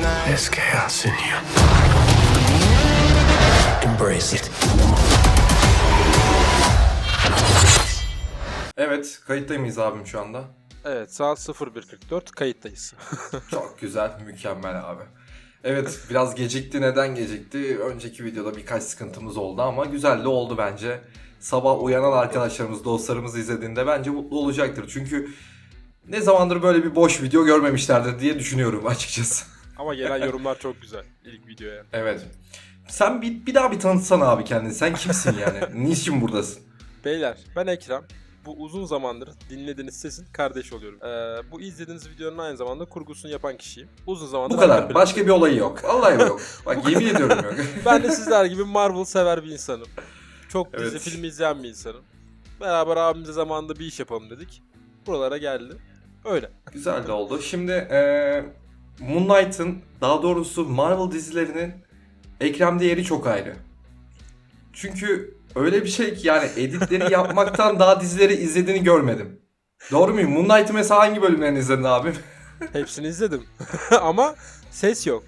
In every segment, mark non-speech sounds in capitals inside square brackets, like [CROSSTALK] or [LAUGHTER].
tonight. There's chaos in you. Embrace it. Evet, kayıtta mıyız abim şu anda? Evet saat 01.44 kayıttayız. [LAUGHS] Çok güzel, mükemmel abi. Evet, biraz gecikti. Neden gecikti? Önceki videoda birkaç sıkıntımız oldu ama güzel de oldu bence. Sabah uyanan arkadaşlarımız, dostlarımız izlediğinde bence mutlu olacaktır. Çünkü ne zamandır böyle bir boş video görmemişlerdir diye düşünüyorum açıkçası. Ama gelen yorumlar çok güzel ilk videoya. Evet. Sen bir, bir daha bir tanıtsana abi kendini. Sen kimsin yani? [LAUGHS] Niçin buradasın? Beyler ben Ekrem. Bu uzun zamandır dinlediğiniz sesin kardeş oluyorum. Ee, bu izlediğiniz videonun aynı zamanda kurgusunu yapan kişiyim. Uzun zamandır Bu kadar. Başka bir olayı yok. Vallahi yok. [LAUGHS] Bak yemin ediyorum yok. [LAUGHS] Ben de sizler gibi Marvel sever bir insanım. Çok dizi Evet. film izleyen bir insanım. Beraber abimize zamanında bir iş yapalım dedik. Buralara geldi. Öyle. Güzel de oldu. Şimdi eee Moon Knight'ın daha doğrusu Marvel dizilerinin Ekrem'de yeri çok ayrı. Çünkü öyle bir şey ki yani editleri [LAUGHS] yapmaktan daha dizileri izlediğini görmedim. Doğru muyum? Moon Knight'ı mesela hangi bölümlerini izledin abim? [LAUGHS] Hepsini izledim. [LAUGHS] Ama ses yok.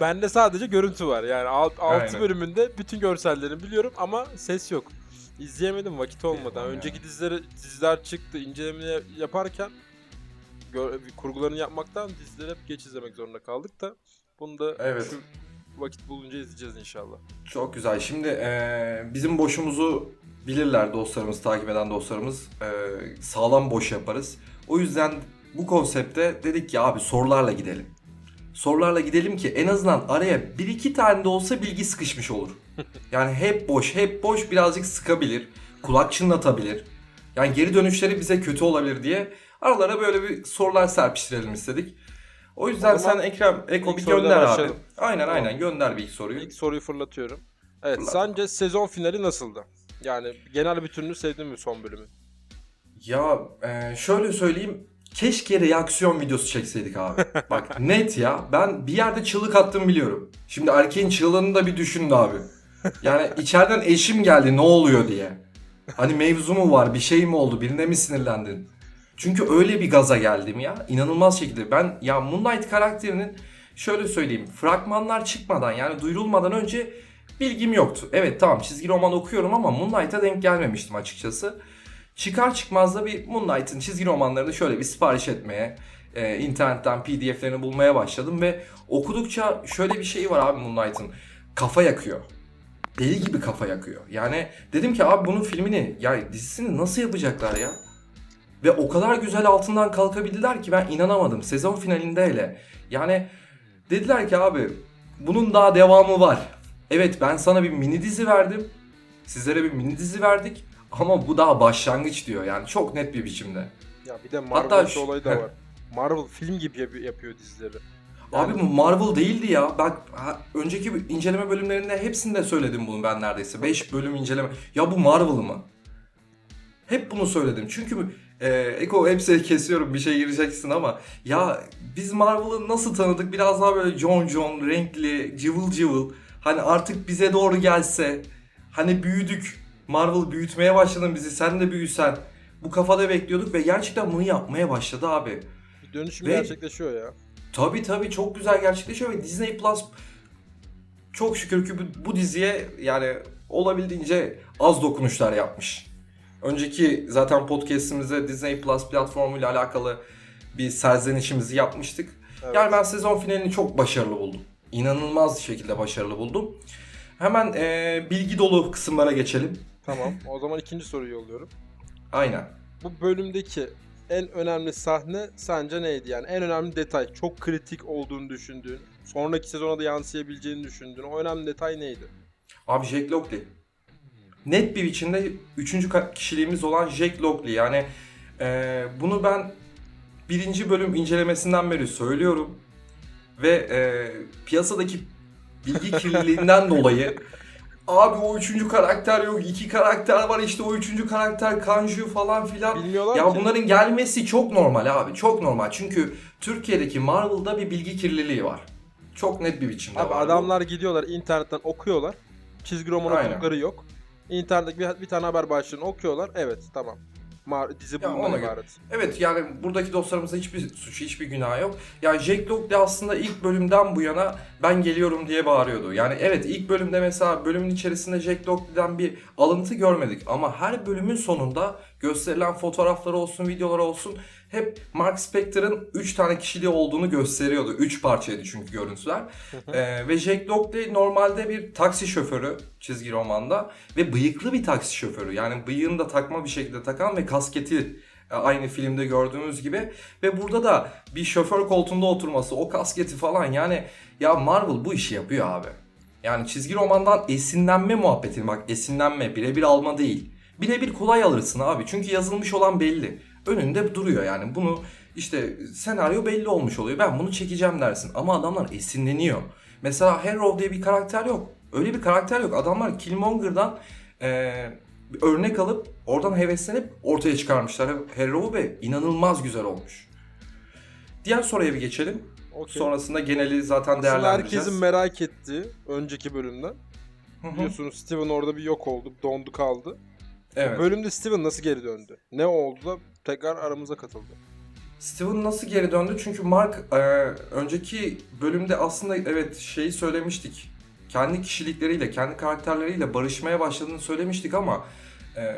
Bende sadece görüntü var. Yani 6 Aynen. bölümünde bütün görsellerini biliyorum ama ses yok. İzleyemedim vakit olmadan. Yani. Önceki dizileri diziler çıktı inceleme yaparken kurgularını yapmaktan dizileri hep geç izlemek zorunda kaldık da bunu da Evet. şu vakit bulunca izleyeceğiz inşallah. Çok güzel. Şimdi eee, bizim boşumuzu bilirler dostlarımız, takip eden dostlarımız. Eee, sağlam boş yaparız. O yüzden bu konsepte dedik ki abi sorularla gidelim. Sorularla gidelim ki en azından araya bir iki tane de olsa bilgi sıkışmış olur. [LAUGHS] Yani hep boş, hep boş birazcık sıkabilir. Kulak çınlatabilir. Yani geri dönüşleri bize kötü olabilir diye aralara böyle bir sorular serpiştirelim istedik. O yüzden O sen Ekrem, Eko bir gönder abi. başlayalım. Aynen Tamam. aynen gönder bir ilk soruyu. İlk soruyu fırlatıyorum. Evet, Fırlat. sence sezon finali nasıldı? Yani genel bütününü sevdin mi son bölümü? Ya e, şöyle söyleyeyim. Keşke reaksiyon videosu çekseydik abi. [LAUGHS] Bak net ya. Ben bir yerde çığlık attım biliyorum. Şimdi erkeğin çığlığını da bir düşünün abi. Yani [LAUGHS] içeriden eşim geldi ne oluyor diye. Hani mevzu mu var bir şey mi oldu birine mi sinirlendin? Çünkü öyle bir gaza geldim ya. İnanılmaz şekilde. Ben ya Moonlight karakterinin şöyle söyleyeyim. Fragmanlar çıkmadan yani duyurulmadan önce bilgim yoktu. Evet tamam çizgi roman okuyorum ama Moonlight'a denk gelmemiştim açıkçası. Çıkar çıkmaz da bir Moonlight'ın çizgi romanlarını şöyle bir sipariş etmeye, e, internetten pdf'lerini bulmaya başladım ve okudukça şöyle bir şey var abi Moonlight'ın. Kafa yakıyor. Deli gibi kafa yakıyor. Yani dedim ki abi bunun filmini, ya dizisini nasıl yapacaklar ya? Ve o kadar güzel altından kalkabildiler ki ben inanamadım. Sezon finalinde hele. Yani dediler ki abi bunun daha devamı var. Evet ben sana bir mini dizi verdim. Sizlere bir mini dizi verdik. Ama bu daha başlangıç diyor yani çok net bir biçimde. Ya bir de Hatta Marvel şu- olayı da var. Marvel film gibi yap- yapıyor dizileri. Abi bu Marvel değildi ya. Bak ha, önceki inceleme bölümlerinde hepsinde söyledim bunu ben neredeyse. 5 bölüm inceleme. Ya bu Marvel mı? Hep bunu söyledim. Çünkü e, Eko hepsini kesiyorum bir şey gireceksin ama ya biz Marvel'ı nasıl tanıdık? Biraz daha böyle John John, renkli, cıvıl cıvıl. Hani artık bize doğru gelse. Hani büyüdük. Marvel büyütmeye başladın bizi. Sen de büyüsen. Bu kafada bekliyorduk ve gerçekten bunu yapmaya başladı abi. Bir dönüşüm Ve- gerçekleşiyor ya. Tabii tabii çok güzel gerçekleşiyor ve Disney Plus çok şükür ki bu, bu diziye yani olabildiğince az dokunuşlar yapmış. Önceki zaten podcast'imizde Disney Plus platformuyla alakalı bir serzenişimizi yapmıştık. Evet. Yani ben sezon finalini çok başarılı buldum. İnanılmaz şekilde başarılı buldum. Hemen eee, bilgi dolu kısımlara geçelim. Tamam. O zaman ikinci soruyu yolluyorum. Aynen. Bu bölümdeki en önemli sahne sence neydi? Yani en önemli detay, çok kritik olduğunu düşündüğün, sonraki sezona da yansıyabileceğini düşündüğün o önemli detay neydi? Abi Jack Lockley. Net bir biçimde üçüncü kişiliğimiz olan Jack Lockley. Yani e, bunu ben birinci bölüm incelemesinden beri söylüyorum. Ve e, piyasadaki bilgi [LAUGHS] kirliliğinden dolayı abi o üçüncü karakter yok, iki karakter var işte o üçüncü karakter Kanju falan filan. Bilmiyorlar Ya ki. bunların gelmesi çok normal abi. Çok normal. Çünkü Türkiye'deki Marvel'da bir bilgi kirliliği var. Çok net bir biçimde Abi var. bu. adamlar gidiyorlar internetten okuyorlar. Çizgi roman okudukları yok. İnternetteki bir, bir tane haber başlığını okuyorlar. Evet tamam. Mar- dizi Ya bundan ona göre. ibaret. Evet yani buradaki dostlarımızda hiçbir suçu, hiçbir günah yok. Yani Jack Lock de aslında ilk bölümden bu yana ben geliyorum diye bağırıyordu. Yani evet ilk bölümde mesela bölümün içerisinde Jack Lock'tan bir alıntı görmedik. Ama her bölümün sonunda gösterilen fotoğrafları olsun, videoları olsun hep Mark Spector'ın 3 tane kişiliği olduğunu gösteriyordu. 3 parçaydı çünkü görüntüler. Ee, ve Jack Lockley normalde bir taksi şoförü çizgi romanda ve bıyıklı bir taksi şoförü. Yani bıyığını da takma bir şekilde takan ve kasketi e, aynı filmde gördüğümüz gibi ve burada da bir şoför koltuğunda oturması, o kasketi falan yani ya Marvel bu işi yapıyor abi. Yani çizgi romandan esinlenme muhabbeti bak esinlenme birebir alma değil. Birebir kolay alırsın abi çünkü yazılmış olan belli. Önünde duruyor yani bunu işte senaryo belli olmuş oluyor. Ben bunu çekeceğim dersin ama adamlar esinleniyor. Mesela Harrow diye bir karakter yok. Öyle bir karakter yok. Adamlar Killmonger'dan bir örnek alıp oradan heveslenip ortaya çıkarmışlar Harrow'u ve inanılmaz güzel olmuş. Diğer soruya bir geçelim. Okey. Sonrasında geneli zaten Aslında değerlendireceğiz. herkesin merak ettiği önceki bölümden. Biliyorsunuz Steven orada bir yok oldu, dondu kaldı. Evet. Bölümde Steven nasıl geri döndü? Ne oldu da tekrar aramıza katıldı? Steven nasıl geri döndü? Çünkü Mark e, önceki bölümde aslında evet şeyi söylemiştik. Kendi kişilikleriyle, kendi karakterleriyle barışmaya başladığını söylemiştik ama e,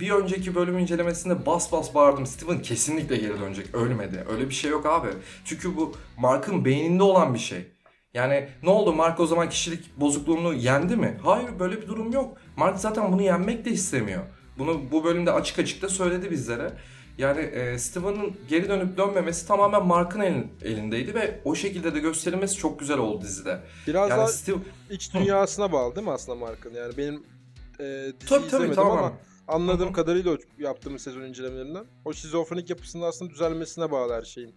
bir önceki bölüm incelemesinde bas bas bağırdım. Steven kesinlikle geri dönecek. Ölmedi. Öyle bir şey yok abi. Çünkü bu Mark'ın beyninde olan bir şey. Yani ne oldu? Mark o zaman kişilik bozukluğunu yendi mi? Hayır böyle bir durum yok. Mark zaten bunu yenmek de istemiyor. Bunu bu bölümde açık açık da söyledi bizlere. Yani e, Steven'ın geri dönüp dönmemesi tamamen Mark'ın elin- elindeydi ve o şekilde de gösterilmesi çok güzel oldu dizide. Biraz Yani daha Steve... iç dünyasına bağlı değil mi aslında Mark'ın? Yani benim e, diziyi Tabii tabii izlemedim tamamen. ama anladığım Hı hı. kadarıyla yaptığımız sezon incelemelerinden o şizofrenik yapısının aslında düzelmesine bağlı her şeyin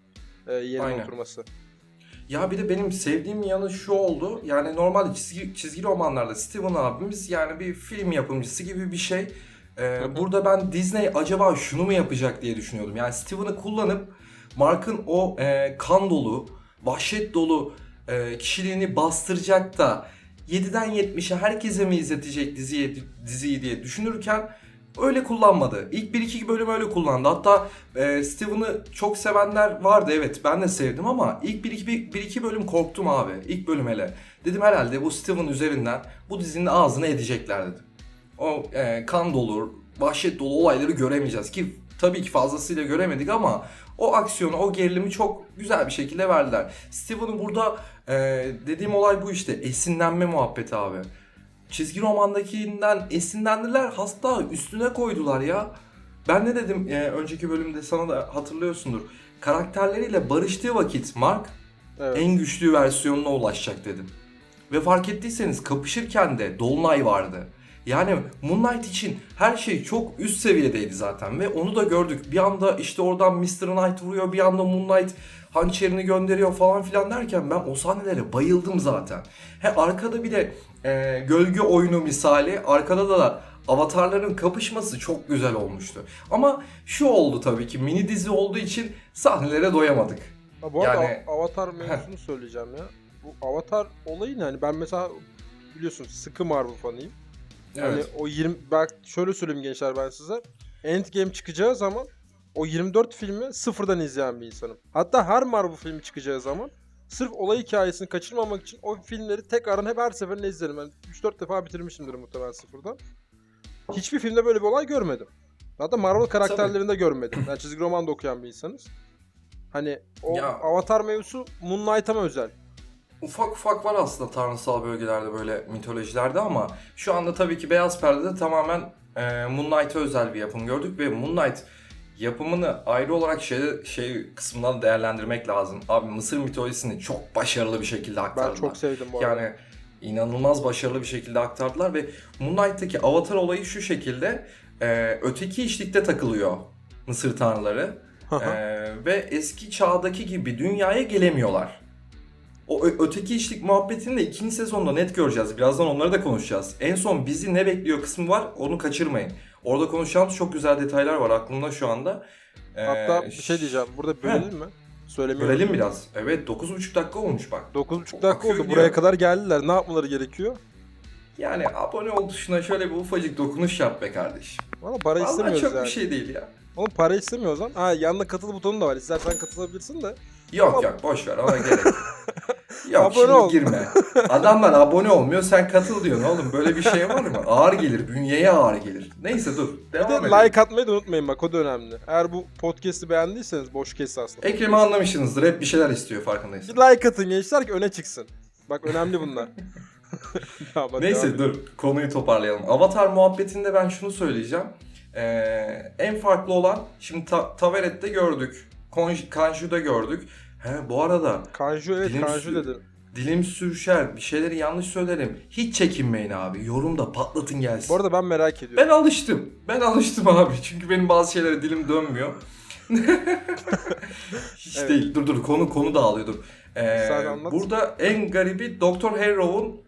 e, yerine Aynen. oturması. Ya bir de benim sevdiğim yanı şu oldu. Yani normalde çizgi, çizgi romanlarda Steven abimiz yani bir film yapımcısı gibi bir şey. Ee, burada ben Disney acaba şunu mu yapacak diye düşünüyordum. Yani Steven'ı kullanıp Mark'ın o e, kan dolu, vahşet dolu e, kişiliğini bastıracak da 7'den 70'e herkese mi izletecek diziyi, diziyi diye düşünürken öyle kullanmadı. İlk 1-2 bölüm öyle kullandı. Hatta e, Steven'ı çok sevenler vardı evet ben de sevdim ama ilk 1-2 bölüm korktum abi. İlk bölüm hele. Dedim herhalde bu Steven üzerinden bu dizinin ağzını edecekler dedim. O e, kan dolu, vahşet dolu olayları göremeyeceğiz ki tabii ki fazlasıyla göremedik ama o aksiyonu, o gerilimi çok güzel bir şekilde verdiler. Steven'ın burada e, dediğim olay bu işte esinlenme muhabbeti abi. Çizgi romandakinden esinlendiler hatta üstüne koydular ya. Ben ne dedim e, önceki bölümde sana da hatırlıyorsundur. Karakterleriyle barıştığı vakit Mark Evet. en güçlü versiyonuna ulaşacak dedim. Ve fark ettiyseniz kapışırken de Dolunay vardı. Yani Moon Knight için her şey çok üst seviyedeydi zaten ve onu da gördük. Bir anda işte oradan Mr. Knight vuruyor, bir anda Moon Knight hançerini gönderiyor falan filan derken ben o sahnelere bayıldım zaten. He arkada bir de e, gölge oyunu misali, arkada da avatarların kapışması çok güzel olmuştu. Ama şu oldu tabii ki mini dizi olduğu için sahnelere doyamadık. Ha, bu arada Yani- Av- Avatar mevzusunu söyleyeceğim ya. Bu Avatar olayı ne? Hani ben mesela biliyorsun sıkı Marvel fanıyım. Hani o 20 bak şöyle söyleyeyim gençler ben size. Endgame çıkacağı zaman o 24 filmi sıfırdan izleyen bir insanım. Hatta her Marvel filmi çıkacağı zaman sırf olay hikayesini kaçırmamak için o filmleri tekrardan hep her seferinde izlerim. Ben 3-4 defa bitirmişimdir muhtemelen sıfırdan. Hiçbir filmde böyle bir olay görmedim. Hatta Marvel karakterlerinde görmedim. Yani çizgi roman da okuyan bir insanız. Hani o Ya- Avatar mevzusu Moon Knight'a mı özel? Ufak ufak var aslında tanrısal bölgelerde böyle mitolojilerde ama şu anda tabii ki Beyaz Perde'de tamamen e, Moon Knight'a özel bir yapım gördük ve Moon Knight yapımını ayrı olarak şey, şey kısmından değerlendirmek lazım. Abi Mısır mitolojisini çok başarılı bir şekilde Ben aktardılar. çok sevdim bu arada. Yani inanılmaz başarılı bir şekilde aktardılar ve Moon Knight'taki avatar olayı şu şekilde e, öteki işlikte takılıyor Mısır tanrıları E, ve eski çağdaki gibi dünyaya gelemiyorlar. O öteki işlik muhabbetini de ikinci sezonda net göreceğiz. Birazdan onları da konuşacağız. En son bizi ne bekliyor kısmı var onu kaçırmayın. Orada konuşacağımız çok güzel detaylar var aklımda şu anda. E, Hatta bir şey diyeceğim. Burada bölelim mi? Söylemiyorum. Bölelim biraz. Evet 9,5 dakika olmuş bak. 9.5 Çok dakika akıyor oldu. gidiyor. Buraya kadar geldiler. Ne yapmaları gerekiyor? Yani abone ol tuşuna şöyle bir ufacık dokunuş yap be kardeşim. Valla para Vallahi istemiyoruz çok yani. bir şey değil ya. Oğlum para istemiyor o zaman. Ha yanında katıl butonu da var. İstersen katılabilirsin de. Yok yok boş ver ona gerek yok. [LAUGHS] Yok Abone şimdi ol. girme. Adamlar abone olmuyor sen katıl diyorsun oğlum böyle bir şey var mı? Ağır gelir bünyeye ağır gelir. Neyse dur Bir devam de edelim. like atmayı da unutmayın bak o da önemli. Eğer bu podcast'i beğendiyseniz boş kes aslında. Ekrem'i anlamışsınızdır hep bir şeyler istiyor farkındayız. Bir like atın gençler ki öne çıksın. Bak önemli bunlar. [LAUGHS] Neyse dur konuyu toparlayalım. Avatar muhabbetinde ben şunu söyleyeceğim. Ee, en farklı olan şimdi ta- Tavaret'te gördük. Kanju'da gördük. He bu arada Kanju evet Dilim Kanju dedin. dilim sürüşer bir şeyleri yanlış söylerim. Hiç çekinmeyin abi. Yorumda patlatın gelsin. Bu arada ben merak ediyorum. Ben alıştım. Ben alıştım abi. [LAUGHS] Çünkü benim bazı şeylere dilim dönmüyor. [LAUGHS] Hiç Evet. değil. Dur dur konu konu dağılıyordur. Ee, Sen anlat. burada en garibi Dr. Harrow'un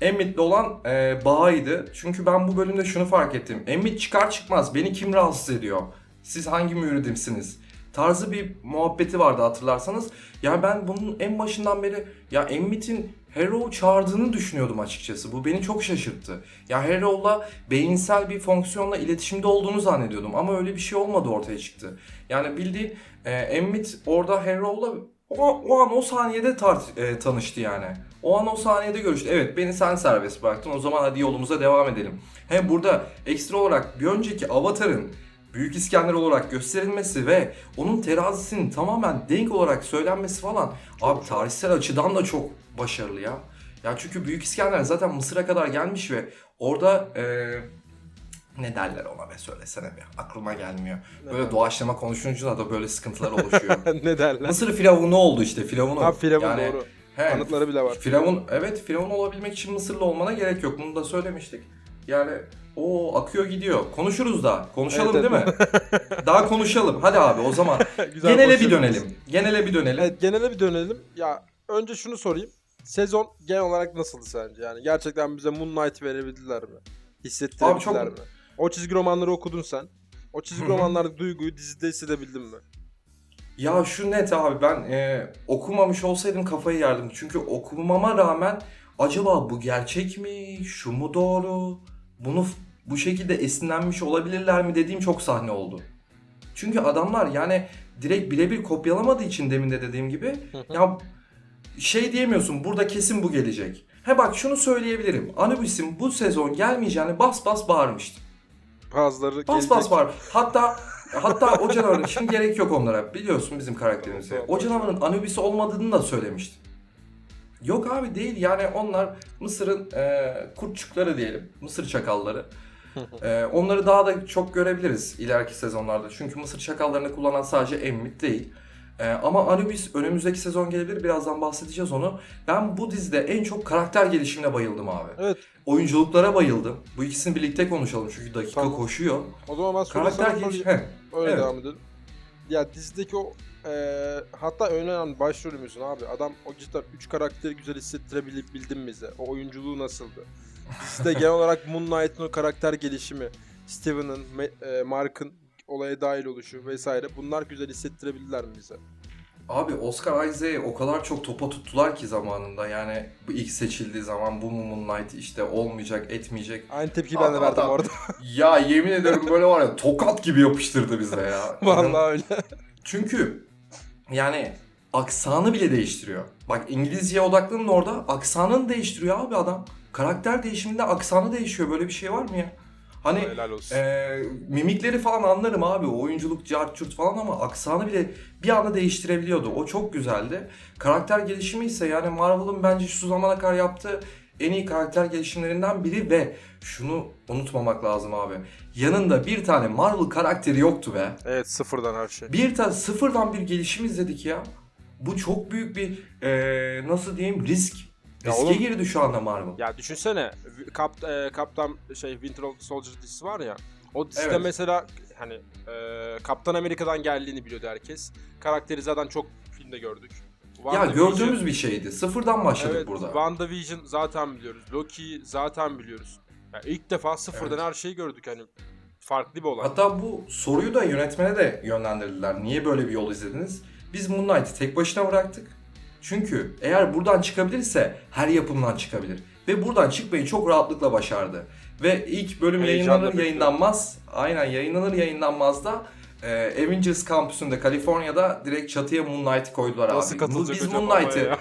Emmett'le olan e, bağıydı. Çünkü ben bu bölümde şunu fark ettim. Emmett çıkar çıkmaz beni kim rahatsız ediyor? Siz hangi müridimsiniz? Tarzı bir muhabbeti vardı hatırlarsanız. Ya ben bunun en başından beri ya Emmett'in Harrow'u çağırdığını düşünüyordum açıkçası. Bu beni çok şaşırttı. Ya Harrow'la beyinsel bir fonksiyonla iletişimde olduğunu zannediyordum. Ama öyle bir şey olmadı ortaya çıktı. Yani bildiğin e, Emmett orada Harrow'la o, o an o saniyede tart- e, tanıştı yani. O an o saniyede görüştü. Evet beni sen serbest bıraktın. O zaman hadi yolumuza devam edelim. Hem burada ekstra olarak bir önceki Avatar'ın Büyük İskender olarak gösterilmesi ve onun terazisinin tamamen denk olarak söylenmesi falan abi tarihsel açıdan da çok başarılı ya. Ya çünkü Büyük İskender zaten Mısır'a kadar gelmiş ve orada e, ne derler ona be söylesene be aklıma gelmiyor. Böyle derler? doğaçlama konuşunca da böyle sıkıntılar oluşuyor. [LAUGHS] ne derler? Mısır firavunu oldu işte firavunu. Ha Firavun Yani, doğru. he, Anıtları bile var. Firavun evet Firavun olabilmek için Mısırlı olmana gerek yok. Bunu da söylemiştik. Yani o akıyor gidiyor. Konuşuruz da. Konuşalım Evet, değil mi? Daha konuşalım. Hadi abi o zaman. [LAUGHS] Güzel genele bir pozisyonumuz. dönelim. Genele bir dönelim. Evet genele bir dönelim. Ya önce şunu sorayım. Sezon genel olarak nasıldı sence? Yani gerçekten bize Moon Knight verebildiler mi? Hissettirebildiler Abi çok- mi? O çizgi romanları okudun sen. O çizgi Hı hı. romanlardaki duyguyu dizide hissedebildin mi? Ya şu net abi ben e, okumamış olsaydım kafayı yerdim. Çünkü okumama rağmen acaba bu gerçek mi? Şu mu doğru? Bunu f- bu şekilde esinlenmiş olabilirler mi dediğim çok sahne oldu. Çünkü adamlar yani direkt birebir kopyalamadığı için demin de dediğim gibi ya şey diyemiyorsun burada kesin bu gelecek. He bak şunu söyleyebilirim. Anubis'in bu sezon gelmeyeceğini bas bas bağırmıştım. Bazıları Bas gelecek. bas var. Hatta hatta o canavarın şimdi gerek yok onlara. Biliyorsun bizim karakterimizi. O canavarın Anubis olmadığını da söylemiştim. Yok abi değil yani onlar Mısır'ın e, kurtçukları diyelim. Mısır çakalları. [LAUGHS] E, onları daha da çok görebiliriz ileriki sezonlarda. Çünkü Mısır çakallarını kullanan sadece Emmett değil. E, ama Anubis önümüzdeki sezon gelebilir. Birazdan bahsedeceğiz onu. Ben bu dizide en çok karakter gelişimine bayıldım abi. Evet. Oyunculuklara bayıldım. Bu ikisini birlikte konuşalım çünkü dakika Tamam. koşuyor. O zaman ben Karakter geliş... Öyle Evet. devam edelim. Ya dizideki o eee hatta en önemli başrolümüzün abi. Adam o cidden 3 karakteri güzel hissettirebildin mi bize? O oyunculuğu nasıldı? Dizide genel olarak Moon Knight'ın o karakter gelişimi, Steven'ın, eee, Mark'ın olaya dahil oluşu vesaire bunlar güzel hissettirebildiler mi bize? Abi Oscar Isaac'i o kadar çok topa tuttular ki zamanında yani bu ilk seçildiği zaman bu Moon Knight işte olmayacak etmeyecek. Aynı tepkiyi ben de verdim adam- orada. [LAUGHS] Ya yemin ederim böyle var ya tokat gibi yapıştırdı bize ya. [LAUGHS] Vallahi öyle. Çünkü yani aksanı bile değiştiriyor. Bak İngilizceye odaklanın orada aksanını değiştiriyor abi adam. Karakter değişiminde aksanı değişiyor böyle bir şey var mı ya? Hani ee, mimikleri falan anlarım abi. O oyunculuk, cart curt falan ama aksanı bile bir anda değiştirebiliyordu. O çok güzeldi. Karakter gelişimi ise yani Marvel'ın bence şu zamana kadar yaptığı en iyi karakter gelişimlerinden biri ve şunu unutmamak lazım abi. Yanında bir tane Marvel karakteri yoktu be. Evet sıfırdan her şey. Bir tane sıfırdan bir gelişim izledik ya. Bu çok büyük bir ee, nasıl diyeyim risk. Ya Riske oğlum- girdi şu anda Marvel. Ya düşünsene Kap, e, Kaptan şey Winter Soldier dizisi var ya. O dizide Evet. mesela hani e, Kaptan Amerika'dan geldiğini biliyordu herkes. Karakteri zaten çok filmde gördük. Ya WandaVision- gördüğümüz bir şeydi. Sıfırdan başladık evet, burada. WandaVision zaten biliyoruz. Loki zaten biliyoruz. Ya ilk defa sıfırdan Evet. her şeyi gördük hani. Farklı bir olay. Hatta bu soruyu da yönetmene de yönlendirdiler. Niye böyle bir yol izlediniz? Biz Moon Knight'ı tek başına bıraktık. Çünkü eğer buradan çıkabilirse her yapımdan çıkabilir. Ve buradan çıkmayı çok rahatlıkla başardı. Ve ilk bölüm Heyecanla yayınlanır yayınlanmaz. Aynen yayınlanır yayınlanmaz da e, Avengers kampüsünde Kaliforniya'da direkt çatıya Moonlight'ı koydular Nasıl abi. Biz Moonlight'ı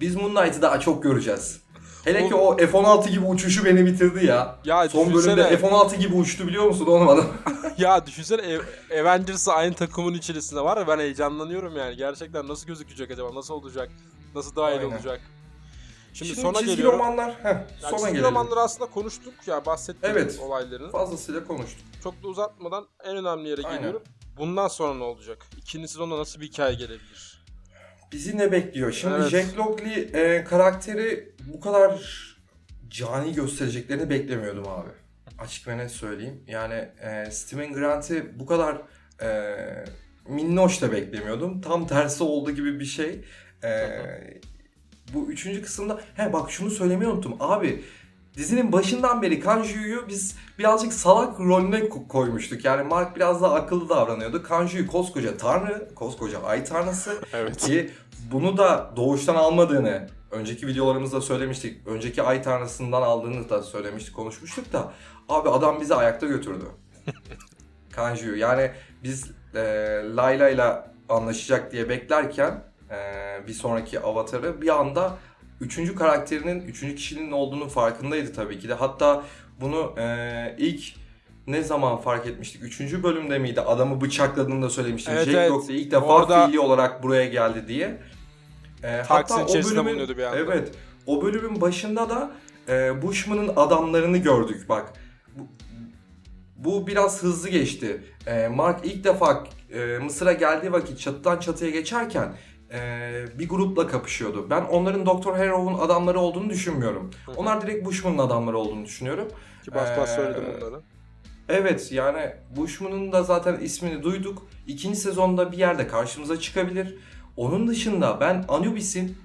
biz Moonlight'ı daha çok göreceğiz. Hele ki o F-16 gibi uçuşu beni bitirdi ya. Ya Son düşünsene- bölümde F-16 gibi uçtu biliyor musun oğlum adam? [LAUGHS] ya düşünsene Ev- Avengers'ı aynı takımın içerisinde var ya ben heyecanlanıyorum yani. Gerçekten nasıl gözükecek acaba? Nasıl olacak? Nasıl dahil Aynen. olacak? Şimdi, Şimdi sona çizgi geliyorum. romanlar, heh, Yani sona çizgi gelelim. romanları aslında konuştuk ya bahsettik Evet. olaylarını. Fazlasıyla konuştuk. Çok da uzatmadan en önemli yere Aynen. geliyorum. Bundan sonra ne olacak? İkinci sezonda nasıl bir hikaye gelebilir? Bizi ne bekliyor? Şimdi Evet. Jack Lockley e, karakteri bu kadar cani göstereceklerini beklemiyordum abi. Açık ve net söyleyeyim. Yani e, Steven Grant'i bu kadar e, minnoş da beklemiyordum. Tam tersi oldu gibi bir şey. E, bu üçüncü kısımda... He bak şunu söylemeyi unuttum. Abi dizinin başından beri Kanju'yu biz birazcık salak rolüne ko- koymuştuk. Yani Mark biraz daha akıllı davranıyordu. Kanju'yu koskoca tanrı, koskoca ay tanrısı [LAUGHS] Evet. ki bunu da doğuştan almadığını önceki videolarımızda söylemiştik. Önceki ay tanrısından aldığını da söylemiştik, konuşmuştuk da abi adam bizi ayakta götürdü. [LAUGHS] Kanju'yu. Yani biz e, Layla ile anlaşacak diye beklerken e, bir sonraki avatarı bir anda üçüncü karakterinin, üçüncü kişinin olduğunu farkındaydı tabii ki de. Hatta bunu e, ilk ne zaman fark etmiştik? Üçüncü bölümde miydi? Adamı bıçakladığını da söylemiştik. Evet, Jack evet. Lockley ilk defa Orada- fiili olarak buraya geldi diye. E, Taksinin içerisinde bulunuyordu bir anda. Evet. O bölümün başında da e, Bushman'ın adamlarını gördük bak. Bu, bu biraz hızlı geçti. E, Mark ilk defa e, Mısır'a geldiği vakit çatıdan çatıya geçerken e, bir grupla kapışıyordu. Ben onların Dr. Harrow'un adamları olduğunu düşünmüyorum. Hı. Onlar direkt Bushman'ın adamları olduğunu düşünüyorum. Ki bas bas Ee, söyledim bunları. Evet yani Bushman'ın da zaten ismini duyduk. İkinci sezonda bir yerde karşımıza çıkabilir. Onun dışında ben Anubis'in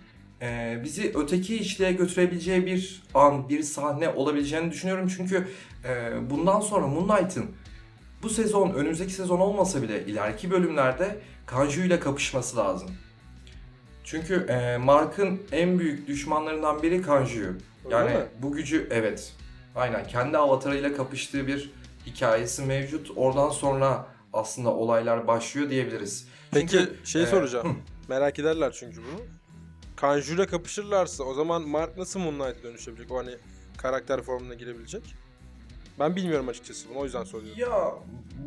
e, bizi öteki işliğe götürebileceği bir an, bir sahne olabileceğini düşünüyorum. Çünkü e, bundan sonra Moon Knight'ın bu sezon, önümüzdeki sezon olmasa bile ileriki bölümlerde Kanju ile kapışması lazım. Çünkü e, Mark'ın en büyük düşmanlarından biri Kanju. Yani mi? bu gücü evet. Aynen kendi avatarıyla kapıştığı bir hikayesi mevcut. Oradan sonra aslında olaylar başlıyor diyebiliriz. Peki Çünkü, şey e, soracağım. hı. Merak ederler çünkü bunu. Kanju'yla kapışırlarsa o zaman Mark nasıl Moon Knight'a dönüşebilecek? O hani karakter formuna girebilecek. Ben bilmiyorum açıkçası bunu o yüzden soruyorum. Ya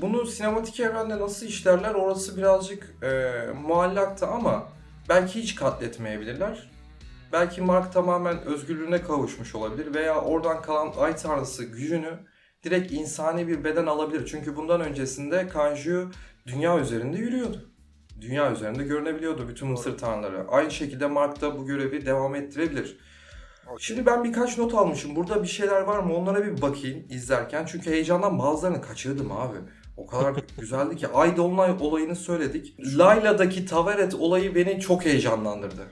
bunu sinematik evrende nasıl işlerler orası birazcık e, muallakta ama belki hiç katletmeyebilirler. Belki Mark tamamen özgürlüğüne kavuşmuş olabilir veya oradan kalan ay tanrısı gücünü direkt insani bir beden alabilir. Çünkü bundan öncesinde Kanju dünya üzerinde yürüyordu. Dünya üzerinde görünebiliyordu bütün Mısır tanrıları. Aynı şekilde Mark da bu görevi devam ettirebilir. Şimdi ben birkaç not almışım. Burada bir şeyler var mı onlara bir bakayım izlerken. Çünkü heyecandan bazılarını kaçırdım abi. O kadar güzeldi ki. Ay Dolunay olayını söyledik. Layla'daki Taveret olayı beni çok heyecanlandırdı.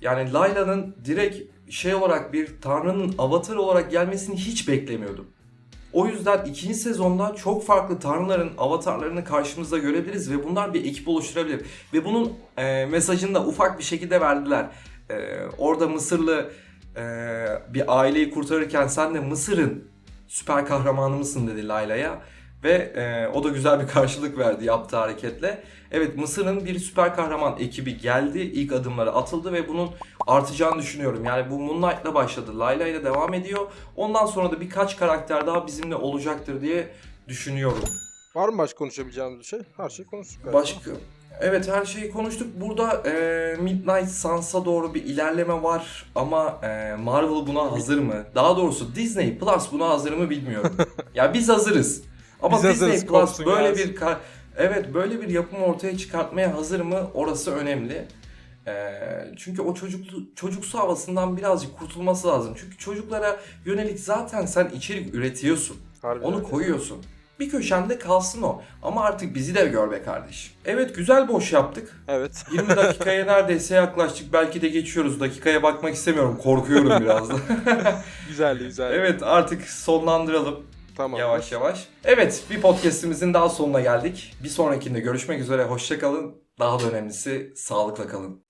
Yani Layla'nın direkt şey olarak bir tanrının avatarı olarak gelmesini hiç beklemiyordum. O yüzden ikinci sezonda çok farklı tanrıların avatarlarını karşımızda görebiliriz ve bunlar bir ekip oluşturabilir. Ve bunun e, mesajını da ufak bir şekilde verdiler. E, orada Mısırlı e, bir aileyi kurtarırken sen de Mısır'ın süper kahramanı mısın dedi Layla'ya. Ve e, o da güzel bir karşılık verdi yaptığı hareketle. Evet Mısır'ın bir süper kahraman ekibi geldi. ilk adımları atıldı ve bunun artacağını düşünüyorum. Yani bu Moon Knight'la başladı. Layla ile devam ediyor. Ondan sonra da birkaç karakter daha bizimle olacaktır diye düşünüyorum. Var mı başka konuşabileceğimiz bir şey? Her şeyi konuştuk galiba. Başka Evet her şeyi konuştuk. Burada e, Midnight Suns'a doğru bir ilerleme var ama e, Marvel buna hazır mı? Daha doğrusu Disney Plus buna hazır mı bilmiyorum. [LAUGHS] ya biz hazırız. Ama Biz Disney hazırız, Plus böyle gelsin. bir ka- evet böyle bir yapım ortaya çıkartmaya hazır mı? Orası önemli. E, çünkü o çocuklu, çocuksu havasından birazcık kurtulması lazım. Çünkü çocuklara yönelik zaten sen içerik üretiyorsun. Harbiden Onu koyuyorsun. Bir köşende kalsın o. Ama artık bizi de gör be kardeş. Evet güzel boş yaptık. Evet. [LAUGHS] 20 dakikaya neredeyse yaklaştık. Belki de geçiyoruz. Dakikaya bakmak istemiyorum. Korkuyorum biraz da. [LAUGHS] güzeldi güzeldi. evet artık sonlandıralım Tamam. Yavaş yavaş. Evet bir podcastimizin daha sonuna geldik. Bir sonrakinde görüşmek üzere. Hoşçakalın. Daha da önemlisi sağlıkla kalın.